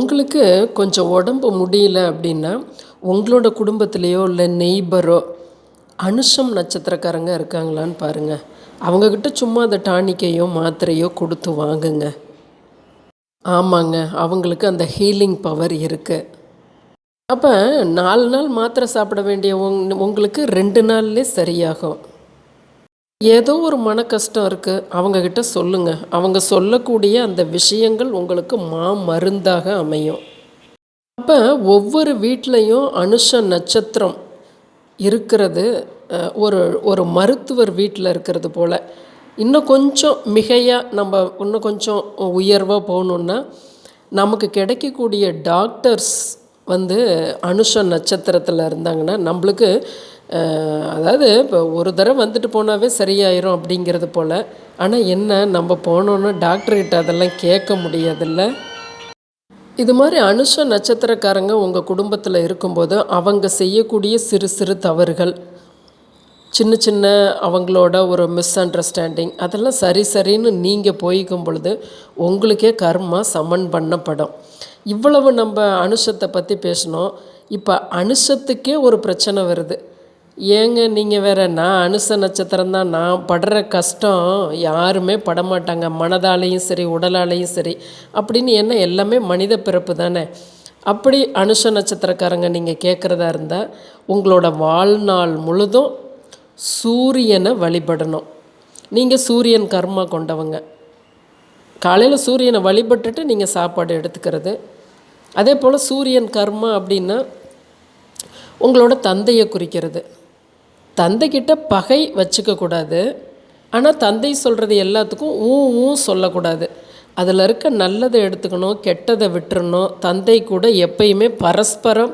உங்களுக்கு கொஞ்சம் உடம்பு முடியல அப்படின்னா உங்களோட குடும்பத்திலேயோ இல்லை நெய்பரோ அனுஷம் நட்சத்திரக்காரங்க இருக்காங்களான்னு பாருங்கள் அவங்கக்கிட்ட சும்மா அந்த டானிக்கையோ மாத்திரையோ கொடுத்து வாங்குங்க. ஆமாங்க அவங்களுக்கு அந்த ஹீலிங் பவர் இருக்குது அப்போ நாலு நாள் மாத்திரை சாப்பிட வேண்டிய உங் உங்களுக்கு ரெண்டு நாள்லே சரியாகும். ஏதோ ஒரு மன கஷ்டம் இருக்குது அவங்கக்கிட்ட சொல்லுங்கள் அவங்க சொல்லக்கூடிய அந்த விஷயங்கள் உங்களுக்கு மா மருந்தாக அமையும். அப்போ ஒவ்வொரு வீட்லேயும் அனுஷ நட்சத்திரம் இருக்கிறது. ஒரு ஒரு மருத்துவர் வீட்டில் இருக்கிறது போல். இன்னும் கொஞ்சம் மிகையாக நம்ம இன்னும் கொஞ்சம் உயர்வாக போகணுன்னா நமக்கு கிடைக்கக்கூடிய டாக்டர்ஸ் வந்து அனுஷ நட்சத்திரத்தில் இருந்தாங்கன்னா நம்மளுக்கு அதாவது இப்போ ஒரு தடவை வந்துட்டு போனாவே சரியாயிரும் அப்படிங்கிறது போல். ஆனால் என்ன நம்ம போனோன்னா டாக்டர்கிட்ட அதெல்லாம் கேட்க முடியாதுல்ல? இது மாதிரி அனுஷ நட்சத்திரக்காரங்க உங்கள் குடும்பத்தில் இருக்கும்போது அவங்க செய்யக்கூடிய சிறு சிறு தவறுகள் சின்ன சின்ன அவங்களோட ஒரு மிஸ் அண்டர்ஸ்டாண்டிங் அதெல்லாம் சரி சரின்னு நீங்கள் போய்க்கும் பொழுது உங்களுக்கே கர்மா சமன் பண்ணப்படும். இவ்வளவு நம்ம அனுஷத்தை பற்றி பேசினோம் இப்போ அனுஷத்துக்கே ஒரு பிரச்சனை வருது. ஏங்க நீங்கள் வேறு நான் அனுச நட்சத்திரம் தான். நான் படுற கஷ்டம் யாருமே படமாட்டாங்க. மனதாலேயும் சரி உடலாலேயும் சரி அப்படின்னு என்ன எல்லாமே மனித பிறப்பு தானே. அப்படி அனுஷ நட்சத்திரக்காரங்க நீங்கள் கேட்குறதா இருந்தால் உங்களோட வாழ்நாள் முழுதும் சூரியனை வழிபடணும். நீங்கள் சூரியன் கர்மா கொண்டவங்க. காலையில் சூரியனை வழிபட்டுட்டு நீங்கள் சாப்பாடு எடுத்துக்கிறது. அதே போல் சூரியன் கர்மா அப்படின்னா உங்களோட தந்தையை குறிக்கிறது. தந்தைக்கிட்ட பகை வச்சுக்கக்கூடாது ஆனால் தந்தை சொல்கிறது எல்லாத்துக்கும் ஊ ஊ சொல்லக்கூடாது. அதில் இருக்க நல்லதை எடுத்துக்கணும் கெட்டதை விட்டுறணும். தந்தை கூட எப்பயுமே பரஸ்பரம்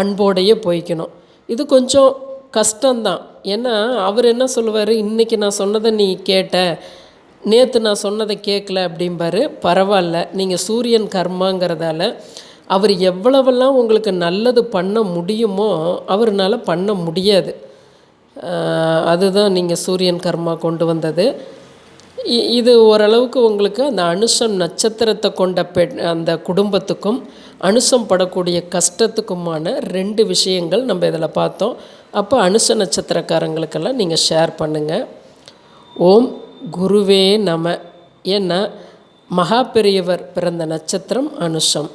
அன்போடையே போய்க்கணும். இது கொஞ்சம் கஷ்டம்தான். ஏன்னா அவர் என்ன சொல்லுவார்? இன்றைக்கி நான் சொன்னதை நீ கேட்ட நேற்று நான் சொன்னதை கேட்கல அப்படிம்பாரு. பரவாயில்ல நீங்கள் சூரியன் கர்மாங்கிறதால அவர் எவ்வளவெல்லாம் உங்களுக்கு நல்லது பண்ண முடியுமோ அவர்னால் பண்ண முடியாது. அதுதான் நீங்கள் சூரியன் கர்மா கொண்டு வந்தது. இது ஓரளவுக்கு உங்களுக்கு அந்த அனுஷம் நட்சத்திரத்தை கொண்ட பெ அந்த குடும்பத்துக்கும் அனுஷம் படக்கூடிய கஷ்டத்துக்குமான ரெண்டு விஷயங்கள் நம்ம இதில் பார்த்தோம். அப்போ அனுஷ நட்சத்திரக்காரங்களுக்கெல்லாம் நீங்கள் ஷேர் பண்ணுங்கள் ஓம் குருவே நம. ஏன்னா மகா பெரியவர் பிறந்த நட்சத்திரம் அனுஷம்.